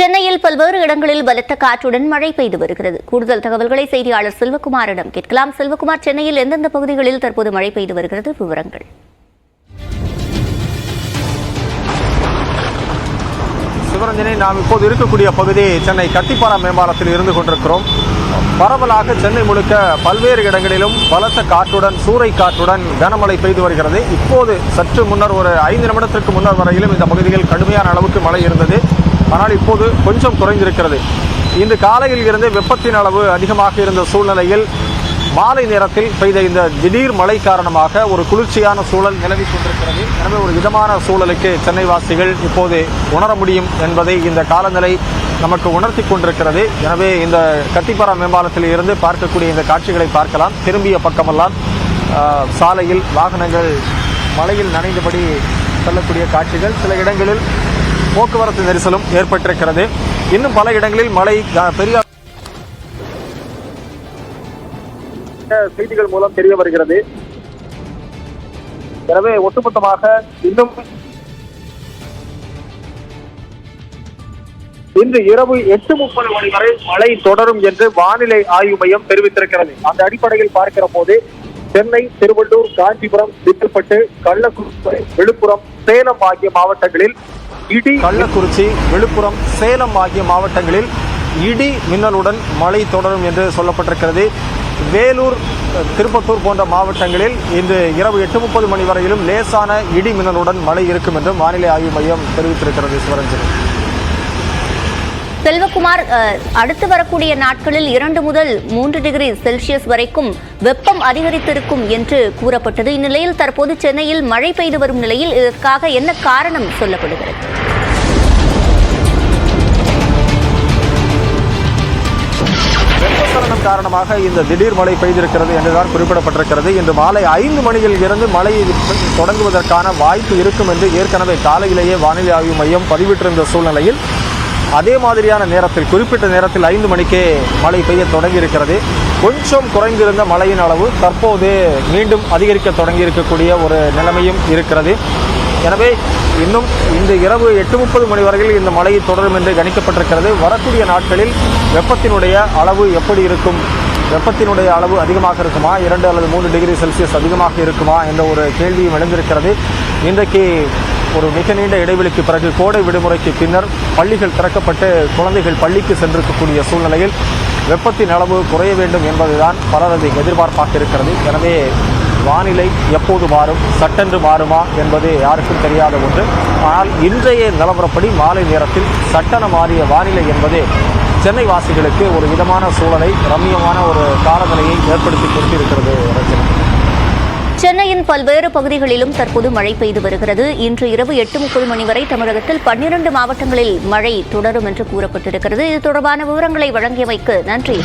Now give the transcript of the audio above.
சென்னையில் பல்வேறு இடங்களில் பலத்த காற்றுடன் மழை பெய்து வருகிறது. கூடுதல் தகவல்களை செய்தியாளர் செல்வகுமாரிடம் கேட்கலாம். செல்வகுமார் சென்னையில் எந்தெந்த பகுதிகளில் தற்போது மழை பெய்து வருகிறது? விவரங்கள். சிவரஞ்சனி நாம் இப்போது இருக்கக்கூடிய பகுதி சென்னை கத்திப்பாரா மேம்பாலத்தில் இருந்து கொண்டிருக்கிறோம். பரவலாக சென்னை முழுக்க பல்வேறு இடங்களிலும் பலத்த காற்றுடன் சூறை காற்றுடன் கனமழை பெய்து வருகிறது. இப்போது சற்று முன்னர் ஒரு ஐந்து நிமிடத்திற்கு முன்னர் வரையிலும் இந்த பகுதியில் கடுமையான அளவுக்கு மழை இருந்தது. ஆனால் இப்போது கொஞ்சம் குறைந்திருக்கிறது. இன்று காலையில் இருந்து வெப்பத்தின் அளவு அதிகமாக இருந்த சூழ்நிலையில் மாலை நேரத்தில் பெய்த இந்த திடீர் மழை காரணமாக ஒரு குளிர்ச்சியான சூழல் நிலவி கொண்டிருக்கிறது. எனவே ஒரு இதமான சூழலுக்கு சென்னை வாசிகள் இப்போது உணர முடியும் என்பதை இந்த காலநிலை நமக்கு உணர்த்தி கொண்டிருக்கிறது. எனவே இந்த கத்திப்பாரா மேம்பாலத்தில் இருந்து பார்க்கக்கூடிய இந்த காட்சிகளை பார்க்கலாம். திரும்பிய பக்கமெல்லாம் சாலையில் வாகனங்கள் மழையில் நனைந்தபடி செல்லக்கூடிய காட்சிகள். சில இடங்களில் போக்குவரத்து நெரிசலும் ஏற்பட்டிருக்கிறது. இன்னும் பல இடங்களில் மழை பெரிய செய்திகள் மூலம் தெரிய வருகிறது. எனவே ஒட்டுமொத்தமாக இன்னும் இன்று இரவு எட்டு முப்பது மணி வரை மழை தொடரும் என்று வானிலை ஆய்வு மையம் தெரிவித்திருக்கிறது. அந்த அடிப்படையில் பார்க்கிற போது சென்னை திருவள்ளூர் காஞ்சிபுரம் திட்டுப்பட்டு கள்ளக்குறிச்சி விழுப்புரம் சேலம் ஆகிய மாவட்டங்களில் இடி கள்ளக்குறிச்சி விழுப்புரம் சேலம் ஆகிய மாவட்டங்களில் இடி மின்னலுடன் மழை தொடரும் என்று சொல்லப்பட்டிருக்கிறது. வேலூர் திருப்பத்தூர் போன்ற மாவட்டங்களில் இன்று இரவு எட்டு முப்பது மணி வரையிலும் லேசான இடி மின்னலுடன் மழை இருக்கும் என்று வானிலை ஆய்வு மையம் தெரிவித்திருக்கிறது. சிவரஞ்சன் செல்வகுமார் அஹ், அடுத்து வரக்கூடிய நாட்களில் இரண்டு முதல் மூன்று டிகிரி செல்சியஸ் வரைக்கும் வெப்பம் அதிகரித்திருக்கும் என்று கூறப்பட்டது. இந்நிலையில் தற்போது சென்னையில் மழை பெய்து வரும் நிலையில் இதற்காக என்ன காரணம் சொல்லப்படுகிறது? வெப்பச்சலனம் காரணமாக இந்த திடீர் மழை பெய்திருக்கிறது என்றுதான் குறிப்பிடப்பட்டிருக்கிறது. இன்று மாலை ஐந்து மணியில் இருந்து மழை தொடங்குவதற்கான வாய்ப்பு இருக்கும் என்று ஏற்கனவே காலையிலேயே வானிலை ஆய்வு மையம் பதிவிட்டிருந்த சூழ்நிலையில் அதே மாதிரியான நேரத்தில் குறிப்பிட்ட நேரத்தில் ஐந்து மணிக்கே மழை பெய்ய தொடங்கியிருக்கிறது. கொஞ்சம் குறைந்திருந்த மழையின் அளவு தற்போது மீண்டும் அதிகரிக்க தொடங்கி இருக்கக்கூடிய ஒரு நிலைமையும் இருக்கிறது. எனவே இன்னும் இந்த இரவு எட்டு முப்பது மணி வரையில் இந்த மழை தொடரும் என்று கணிக்கப்பட்டிருக்கிறது. வரக்கூடிய நாட்களில் வெப்பத்தினுடைய அளவு எப்படி இருக்கும்? வெப்பத்தினுடைய அளவு அதிகமாக இருக்குமா? இரண்டு அல்லது மூன்று டிகிரி செல்சியஸ் அதிகமாக இருக்குமா? என்ற ஒரு கேள்வியும் எழுந்திருக்கிறது. இன்றைக்கு ஒரு மிக நீண்ட இடைவெளிக்கு பிறகு கோடை விடுமுறைக்கு பின்னர் பள்ளிகள் திறக்கப்பட்டு குழந்தைகள் பள்ளிக்கு சென்றிருக்கக்கூடிய சூழ்நிலையில் வெப்பத்தின் அளவு குறைய வேண்டும் என்பதுதான் பலரது எதிர்பார்ப்பாக இருக்கிறது எனவே வானிலை எப்போது மாறும் சட்டென்று மாறுமா என்பது யாருக்கும் தெரியாத ஒன்று. ஆனால் இன்றைய நிலவரப்படி மாலை நேரத்தில் சட்டென மாறிய வானிலை என்பது சென்னை வாசிகளுக்கு ஒரு விதமான சூழலை ரம்மியமான ஒரு காலநிலையை ஏற்படுத்தி கொடுத்திருக்கிறது. சென்னையின் பல்வேறு பகுதிகளிலும் தற்போது மழை பெய்து வருகிறது. இன்று இரவு எட்டு முப்பது மணி வரை தமிழகத்தில் பன்னிரண்டு மாவட்டங்களில் மழை தொடரும் என்று கூறப்பட்டிருக்கிறது. இது தொடர்பான விவரங்களை வழங்கியமைக்கு நன்றி.